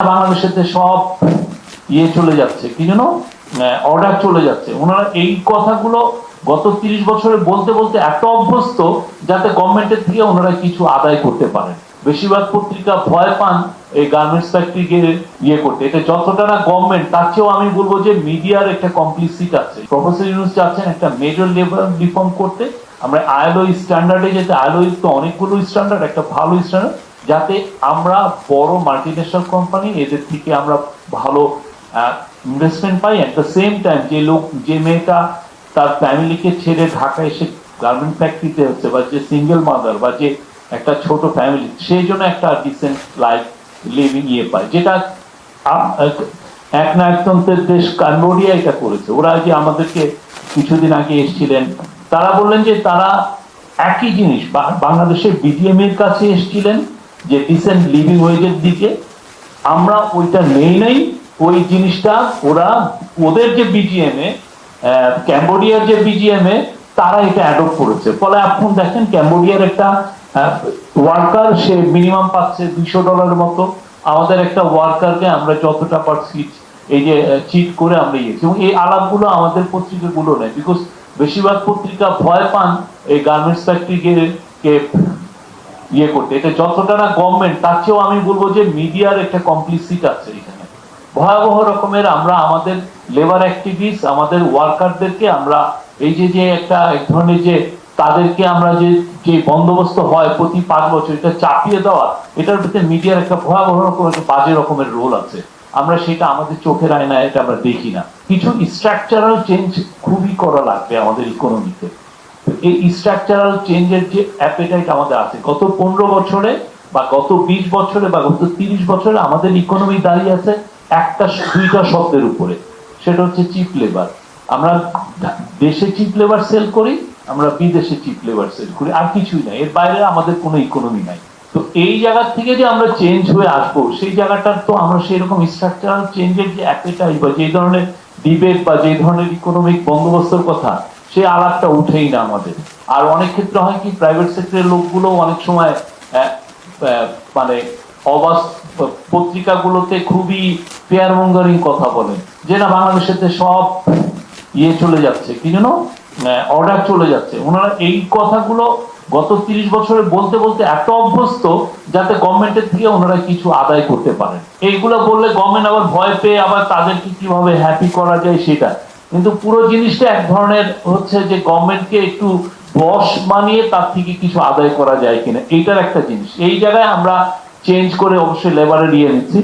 বাংলাদেশেতে সব ইয়ে চলে যাচ্ছে, কি যেন অর্ডার চলে যাচ্ছে। ওনারা এই কথাগুলো গত তিরিশ বছরে বলতে বলতে এত অভ্যস্ত যাতে গভর্নমেন্টের থেকে ওনারা কিছু আদায় করতে পারেন। বেশিরভাগ পত্রিকা ভয় পান এই গার্মেন্টস ফ্যাক্টরিকে ইয়ে করতে। এটা যতটা না গভর্নমেন্ট তার চেয়েও আমি বলব যে মিডিয়ার একটা কমপ্লিসিট আছে। প্রফেসর ইউনুস চাচ্ছেন একটা মেজর লেভেল রিফর্ম করতে। আমরা আইএলও স্ট্যান্ডার্ডে যেতে আইএলও তো অনেকগুলো স্ট্যান্ডার্ড একটা ভালো স্ট্যান্ডার্ড যাতে আমরা বড় মাল্টিনেশনাল কোম্পানি এদের থেকে আমরা ভালো ইনভেস্টমেন্ট পাই অ্যাট দ্য সেম টাইম যে লোক, যে মেয়েটা তার ফ্যামিলিকে ছেড়ে ঢাকা এসে গার্মেন্ট ফ্যাক্টরিতে হচ্ছে বা যে সিঙ্গেল মাদার বা যে একটা ছোট ফ্যামিলি সেই জন্য একটা ডিসেন্ট লাইফ লিভিং ইয়ে পায়। যেটা এক- নায়কতন্ত্রের দেশ কাম্বোডিয়া এটা করেছে। ওরা যে আমাদেরকে কিছুদিন আগে এসেছিলেন, তারা বললেন যে তারা একই জিনিস বাংলাদেশের বিডিএম এর কাছে এসেছিলেন যে ডিসেন্ট লিভিং ওয়েজের দিকে আমরা ওইটা নেই নাই, ওই জিনিসটা ওরা, ওদের যে বিজিএম এ ক্যাম্বোডিয়ার যে বিজিএম এ, তারা এটা অ্যাডপ্ট করেছে। ফলে এখন দেখেন ক্যাম্বোডিয়ার একটা ওয়ার্কার সে মিনিমাম পাচ্ছে দুইশো ডলারের মতো। আমাদের একটা ওয়ার্কারকে আমরা যতটা পারছি এই যে চিট করে আমরা ইয়েছি এবং এই আলাপগুলো আমাদের পত্রিকাগুলো নেই বিকজ বেশিরভাগ পত্রিকা ভয় পান এই গার্মেন্টস ফ্যাক্টরিকে ইয়ে করতে। এটা যতটা না গভর্নমেন্ট তার চেয়েও আমি বলব যে মিডিয়ার একটা কমপ্লিসিট আছে এখানে। ভয়াবহ রকমের আমরা আমাদের লেবার অ্যাক্টিভিস্ট আমাদের ওয়ার্কারদেরকে আমরা এই যে যে একটা এক ধরনের যে তাদেরকে আমরা যে যে বন্দোবস্ত হয় প্রতি পাঁচ বছর, এটা চাপিয়ে দেওয়া, এটার ভিতরে মিডিয়ার একটা ভয়াবহ একটা বাজে রকমের রোল আছে। আমরা সেটা আমাদের চোখের আয়নায় এটা আমরা দেখি না। কিছু স্ট্রাকচারাল চেঞ্জ খুবই করা লাগবে আমাদের ইকোনমিতে এই স্ট্রাকচারাল চেঞ্জের যে অ্যাপেটাইট আমাদের আছে, গত পনেরো বছরে বা গত বিশ বছরে বা গত তিরিশ বছরে আমাদের ইকোনমি দাঁড়িয়ে আছে একটা দুইটা শব্দের উপরে। সেটা হচ্ছে চিপ লেবার আমরা দেশে চিপ লেবার সেল করি, আমরা বিদেশে চিপ লেবার সেল করি। আর কিছুই নাই। এর বাইরে আমাদের কোনো ইকোনমি নাই। তো এই জায়গা থেকে যে আমরা চেঞ্জ হয়ে আসব, সেই জায়গাটার তো আমরা সেই রকম স্ট্রাকচারাল চেঞ্জের যে অ্যাপেটাইট বা যে ধরনের ডিবেট বা যে ধরনের ইকোনমিক বন্দোবস্তর কথা সেই আলাপটা উঠেই না আমাদের। আর অনেক ক্ষেত্রে হয় কি প্রাইভেট সেক্টরের লোকগুলো অনেক সময় মানে অবাস পত্রিকাগুলোতে খুবই ফেয়ার মঙ্গারিং কথা বলেন যে না বাংলাদেশেতে সব ইয়ে চলে যাচ্ছে, কি যেন অর্ডার চলে যাচ্ছে। ওনারা এই কথাগুলো গত তিরিশ বছরে বলতে বলতে এত অভ্যস্ত যাতে গভর্নমেন্টের থেকে ওনারা কিছু আদায় করতে পারেন। এইগুলো বললে গভর্নমেন্ট আবার ভয় পেয়ে আবার তাদেরকে কীভাবে হ্যাপি করা যায় সেটা। কিন্তু পুরো জিনিসটা এক ধরনের হচ্ছে যে গভর্নমেন্টকে একটু বস বানিয়ে তার থেকে কিছু আদায় করা যায় কিনা, এইটার একটা জিনিস। এই জায়গায় আমরা চেঞ্জ করে অবশ্যই লেবারে নিয়ে নিচ্ছি।